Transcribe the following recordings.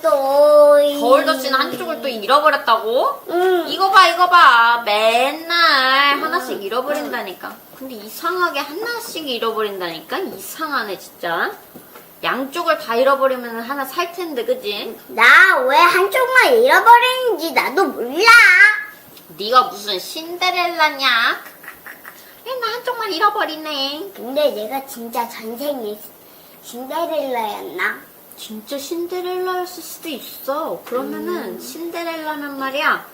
겨울 덧신 한쪽을 또 잃어버렸다고? 응. 이거 봐, 이거 봐. 맨날 하나씩 잃어버린다니까. 근데 이상하게 하나씩 잃어버린다니까? 이상하네, 진짜. 양쪽을 다 잃어버리면 하나 살 텐데, 그지? 나 왜 한쪽만 잃어버리는지 나도 몰라. 네가 무슨 신데렐라냐? 나 한쪽만 잃어버리네. 근데 내가 진짜 전생에 신데렐라였나? 진짜 신데렐라였을 수도 있어. 그러면은 신데렐라면 말이야.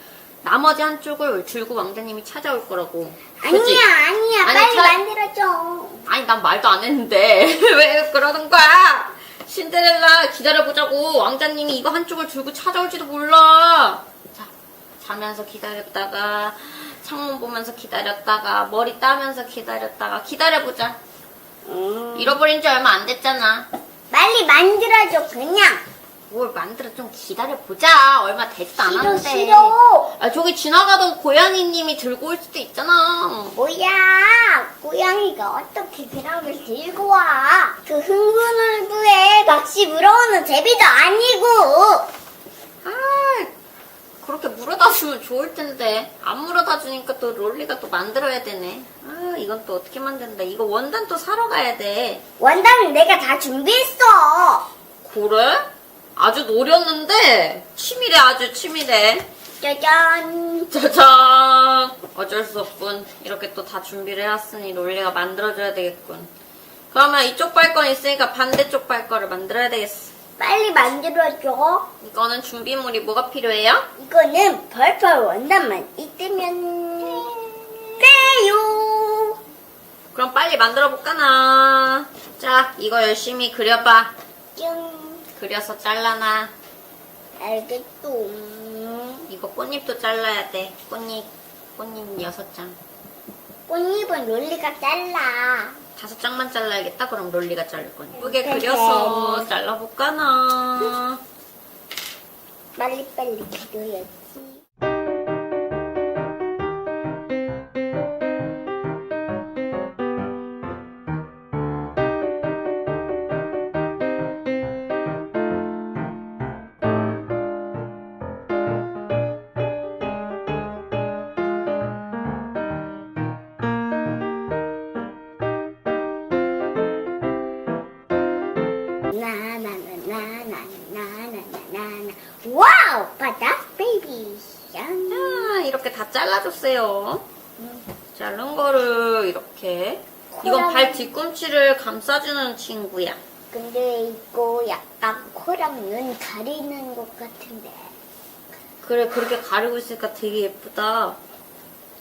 나머지 한쪽을 줄고 왕자님이 찾아올 거라고. 그치? 아니야, 아니야. 아니, 빨리 차- 만들어줘. 아니 난 말도 안 했는데 왜 그러는 거야? 신데렐라 기다려보자고 왕자님이 이거 한쪽을 들고 찾아올지도 몰라. 자 자면서 기다렸다가 창문 보면서 기다렸다가 머리 따면서 기다렸다가 기다려보자. 음. 잃어버린 지 얼마 안 됐잖아. 빨리 만들어줘, 그냥. 뭘 만들어 좀 기다려 보자. 얼마 되지도 싫어, 않았는데. 싫어. 아 저기 지나가던 고양이님이 들고 올 수도 있잖아. 뭐야, 고양이가 어떻게 그람을 들고 와? 그 흥분 얼굴에 막시 물어오는 제비도 아니고. 아, 그렇게 물어다 주면 좋을 텐데. 안 물어다 주니까 또 롤리가 또 만들어야 되네. 아, 이건 또 어떻게 만든다. 이거 원단 또 사러 가야 돼. 원단은 내가 다 준비했어. 그래? 아주 노렸는데? 치밀해, 아주 치밀해. 짜잔. 짜잔! 어쩔 수 없군. 이렇게 또 다 준비를 해왔으니 롤리가 만들어줘야 되겠군. 그러면 이쪽 발건 있으니까 반대쪽 발건을 만들어야 되겠어. 빨리 만들어줘. 이거는 준비물이 뭐가 필요해요? 이거는 벌벌 원단만 있으면 돼요. 그럼 빨리 만들어 볼까나. 자, 이거 열심히 그려봐. 짠. 그려서 잘라놔. 알겠어. 이거 꽃잎도 잘라야 돼. 꽃잎, 꽃잎 여섯 장. 꽃잎은 롤리가 잘라. 다섯 장만 잘라야겠다. 그럼 롤리가 자를 거니. 예쁘게 네. 그려서 잘라볼까나. 빨리빨리 그려야지. 다 잘라줬어요. 자른 거를 이렇게. 이건 발 뒤꿈치를 감싸주는 친구야. 근데 이거 약간 코랑 눈 가리는 것 같은데 그래, 그렇게 가리고 있으니까 되게 예쁘다.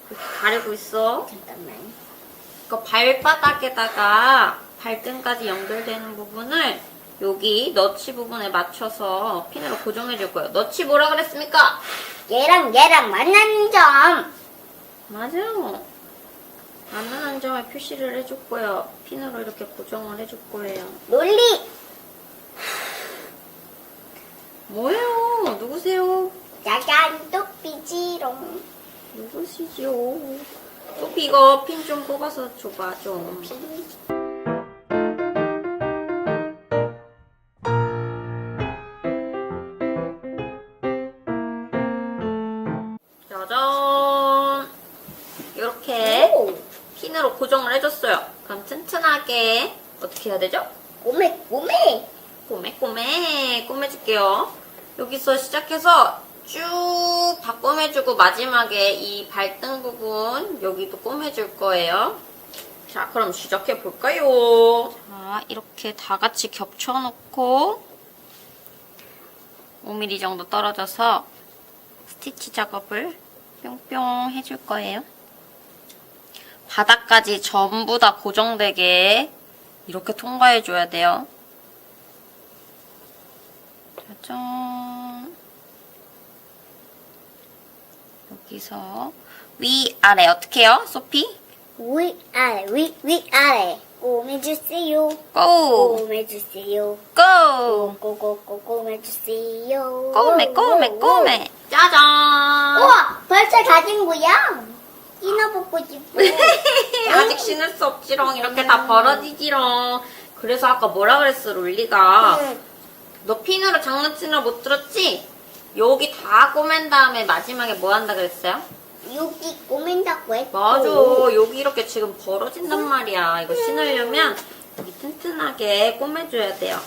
그렇게 가리고 있어. 잠깐만 그 발바닥에다가 발등까지 연결되는 부분을 여기 너치 부분에 맞춰서 핀으로 고정해 줄 거예요. 너치 뭐라 그랬습니까? 얘랑 얘랑 만나는 점 맞아요. 만나는 점에 표시를 해줄 거예요. 핀으로 이렇게 고정을 해줄 거예요. 롤리 뭐예요? 누구세요? 짜잔 또삐지롱 누구시죠? 소피 이거 핀 좀 뽑아서 줘봐 좀. 짜 튼튼하게 어떻게 해야 되죠? 꼬매 꼬매 꼬매 꼬매 꼬매줄게요. 여기서 시작해서 쭉 다 꼬매주고 마지막에 이 발등 부분 여기도 꼬매줄 거예요. 자 그럼 시작해 볼까요? 자 이렇게 다 같이 겹쳐놓고 5mm 정도 떨어져서 스티치 작업을 뿅뿅 해줄 거예요. 바닥까지 전부 다 고정되게 이렇게 통과해줘야 돼요. 짜잔. 여기서 위아래 어떻게 해요, 소피? 위아래, 위, 위아래. 꼬매주세요. 고! 꼬매주세요. 고! 꼬꼬꼬 꼬매주세요. 꼬매, 꼬매, 꼬매. 짜잔! 우와, 벌써 다진 거야? 신어보고 싶어. 아직 신을 수 없지롱. 이렇게 다 벌어지지롱. 그래서 아까 뭐라 그랬어, 롤리가? 응. 너 핀으로 장난치는 못 들었지? 여기 다 꼬맨 다음에 마지막에 뭐 한다 그랬어요? 여기 꼬맨다고 했고. 맞아. 여기 이렇게 지금 벌어진단 말이야. 이거 신으려면 여기 튼튼하게 꼬매줘야 돼요.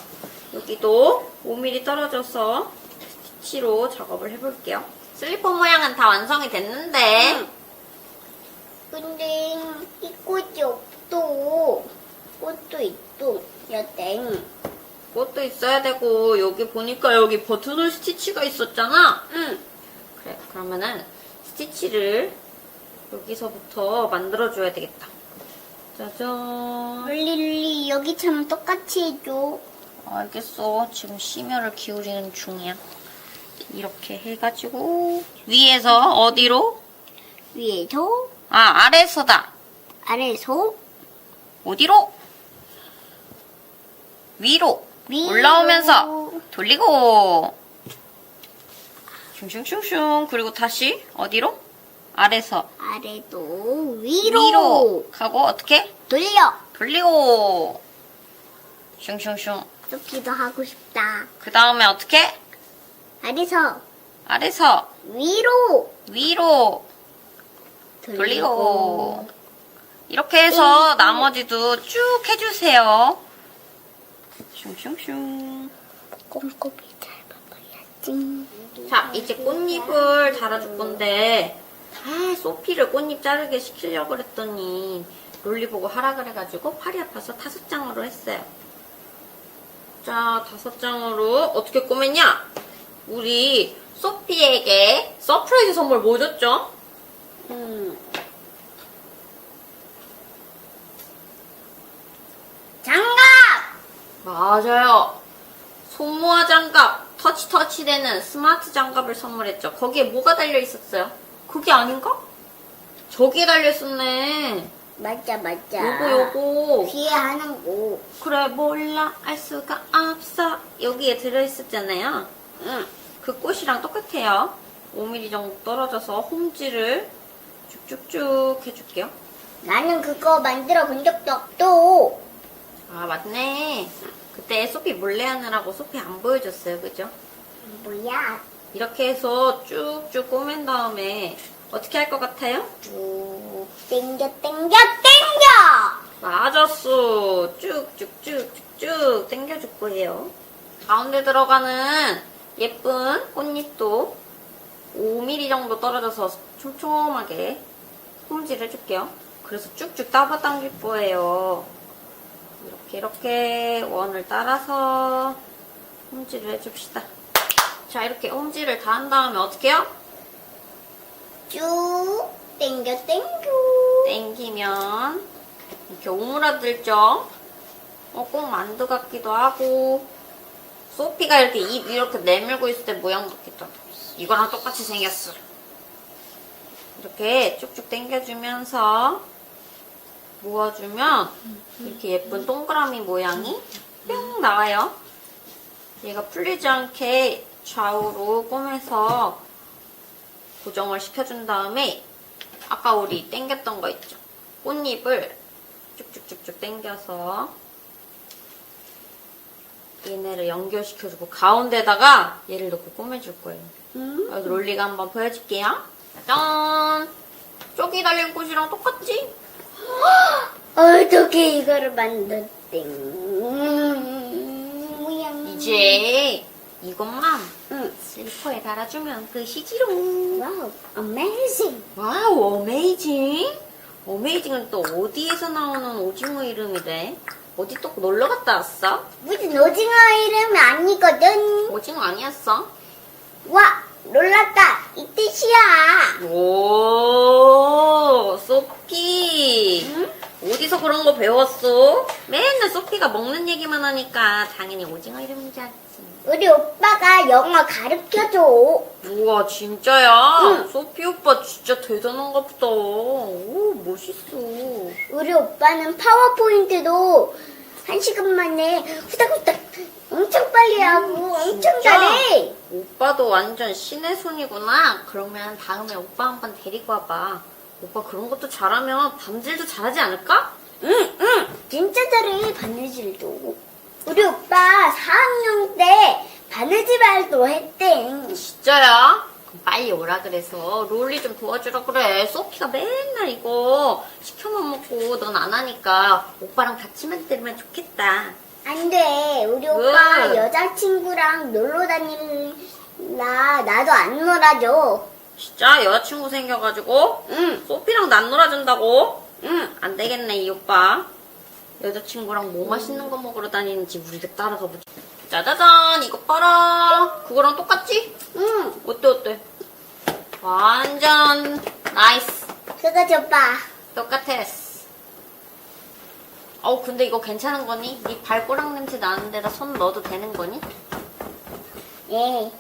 여기도 5mm 떨어져서 스티치로 작업을 해볼게요. 슬리퍼 모양은 다 완성이 됐는데 응. 근데 이 꽃이 없어. 꽃도 있어. 여땡. 꽃도 있어야 되고 여기 보니까 여기 버튼홀 스티치가 있었잖아. 응. 그래 그러면은 스티치를 여기서부터 만들어줘야 되겠다. 짜잔. 룰리룰리 여기처럼 똑같이 해줘. 알겠어. 지금 심혈을 기울이는 중이야. 이렇게 해가지고 위에서 어디로? 위에서 아 아래서다. 아래서 어디로? 위로. 위로. 올라오면서 돌리고 슝슝슝슝 그리고 다시 어디로? 아래서 아래도 위로, 위로 가고 어떻게? 돌려. 돌리고 슝슝슝 쫓기도 하고 싶다. 그 다음에 어떻게? 아래서 아래서 위로 위로 돌리고 이렇게 해서 나머지도 쭉 해주세요. 슝슝슝. 꼼꼼히 잘 봐봐야지. 자, 이제 꽃잎을 달아줄 건데 아, 소피를 꽃잎 자르게 시키려고 그랬더니 롤리 보고 하라 그래가지고 팔이 아파서 다섯 장으로 했어요. 자, 다섯 장으로 어떻게 꼬맸냐? 우리 소피에게 서프라이즈 선물 뭐 줬죠? 음. 장갑! 맞아요. 손모아 장갑, 터치 터치 되는 스마트 장갑을 선물했죠. 거기에 뭐가 달려 있었어요? 그게 아닌가? 저기에 달려 있었네. 맞자, 맞자. 요거 요거. 뒤에 하는 거. 그래 몰라 알 수가 없어. 여기에 들어 있었잖아요. 응. 그 꽃이랑 똑같아요. 5mm 정도 떨어져서 홈질을 쭉쭉쭉 해줄게요. 나는 그거 만들어 본 적도 없어. 아 맞네. 그때 소피 몰래 하느라고 소피 안 보여줬어요, 그죠? 뭐야? 이렇게 해서 쭉쭉 꼬맨 다음에 어떻게 할 것 같아요? 쭉 땡겨, 땡겨, 땡겨! 맞았어. 쭉쭉쭉쭉쭉 당겨줄 거예요. 가운데 들어가는 예쁜 꽃잎도 5mm 정도 떨어져서 촘촘하게 홈질 해줄게요. 그래서 쭉쭉 따라당길 거예요. 이렇게 이렇게 원을 따라서 홈질을 해줍시다. 자 이렇게 홈질을 다 한 다음에 어떻게 해요? 쭉 땡겨, 땡겨. 땡기면 이렇게 오므라들죠? 어, 꼭 만두 같기도 하고 소피가 이렇게 입 이렇게 내밀고 있을 때 모양 같기도 하고 이거랑 똑같이 생겼어 이렇게 쭉쭉 당겨주면서 모아주면 이렇게 예쁜 동그라미 모양이 뿅 나와요 얘가 풀리지 않게 좌우로 꼬매서 고정을 시켜준 다음에 아까 우리 당겼던 거 있죠? 꽃잎을 쭉쭉쭉쭉 당겨서 얘네를 연결시켜주고 가운데다가 얘를 넣고 꾸며줄 거예요. 음? 롤리가 한번 보여줄게요. 짠! 쪼기 달린 꽃이랑 똑같지? 어떻게 이거를 만들었대? 음, 모양. 이제 이것만 응. 슬리퍼에 달아주면 끝이지롱. 와우, amazing. 와우, 어메이징? 어메이징은 또 어디에서 나오는 오징어 이름이래? 어디 또 놀러 갔다 왔어? 무슨 오징어 이름이 아니거든. 오징어 아니었어? 와, 놀랐다. 이 뜻이야. 오, 소피. 응? 어디서 그런 거 배웠어? 맨날 소피가 먹는 얘기만 하니까 당연히 오징어 이름인 줄 알았지. 우리 오빠가 영어 가르쳐줘. 우와 진짜야? 응. 소피 오빠 진짜 대단한가 보다. 오 멋있어. 우리 오빠는 파워포인트도 한 시간 만에 후닥후닥 엄청 빨리 하고 엄청 진짜? 잘해. 오빠도 완전 신의 손이구나. 그러면 다음에 오빠 한번 데리고 와봐. 오빠 그런 것도 잘하면 밤질도 잘하지 않을까? 응, 응. 진짜 잘해, 바느질도. 우리 오빠 4학년 때 바느질 발도 했대. 진짜야? 그럼 빨리 오라 그래서 롤리 좀 도와주라 그래. 소피가 맨날 이거 시켜만 먹고 넌 안 하니까 오빠랑 같이 만들면 좋겠다. 안 돼. 우리 오빠 여자친구랑 놀러 다니나 나도 안 놀아줘. 진짜 여자친구 생겨가지고 응, 소피랑 안 놀아준다고? 응. 안 되겠네 이 오빠. 여자친구랑 뭐 맛있는 거 먹으러 다니는지 우리가 따라가 보자. 짜자잔 이거 봐라. 그거랑 똑같지? 응. 어때 어때? 완전 나이스. 그거 줘봐. 똑같았어. 어 근데 이거 괜찮은 거니? 네 발꼬락 냄새 나는 데다 손 넣어도 되는 거니? 예.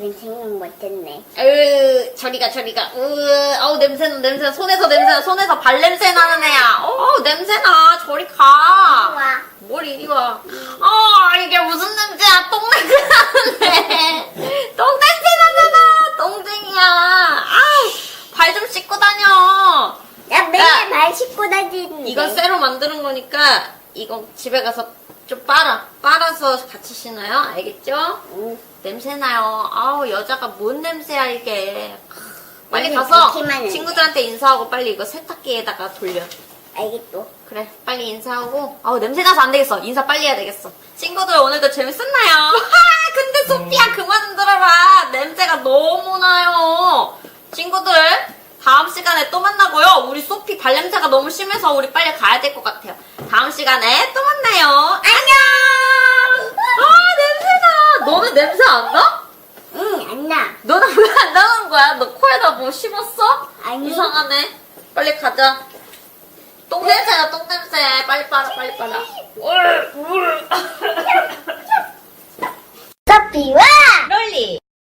왜 생각 못했네. 으 저리가 저리가 으 어우 냄새 나 냄새 손에서 냄새 나 손에서 발 냄새 나는 애야 어우 냄새 나 저리 가 와. 뭘 이리 와. 어, 이게 무슨 냄새야? 똥 냄새 나는데. 똥 냄새 나잖아. 똥쟁이야. 아우, 발 좀 씻고 다녀. 나 맨날 씻고 다니는데. 이건 쇠로 만드는 거니까, 이거 집에 가서 좀 빨아. 빨아서 같이 신어요. 알겠죠? 응. 냄새 나요. 아우, 여자가 뭔 냄새야, 이게. 빨리 냄새 가서. 친구들한테 인사하고 빨리 이거 세탁기에다가 돌려. 알겠어. 그래, 빨리 인사하고. 아우, 냄새 나서 안 되겠어. 인사 빨리 해야 되겠어. 친구들 오늘도 재밌었나요? 하, 근데 소피야, 그만 흔들어라. 냄새가 너무 나요. 친구들, 다음 시간에 또 만나고요. 우리 소피 발냄새가 너무 심해서 우리 빨리 가야 될 것 같아요. 다음 시간에 또 만나요. 안녕! 아, 냄새나. 너는 냄새 안 나? 응, 안 나. 너는 왜 안 나는 거야? 너 코에다 뭐 씹었어? 아니. 이상하네. 빨리 가자. 똥 냄새나 똥 냄새. 빨리 빨아 빨리 빨아. 울 울. 커피와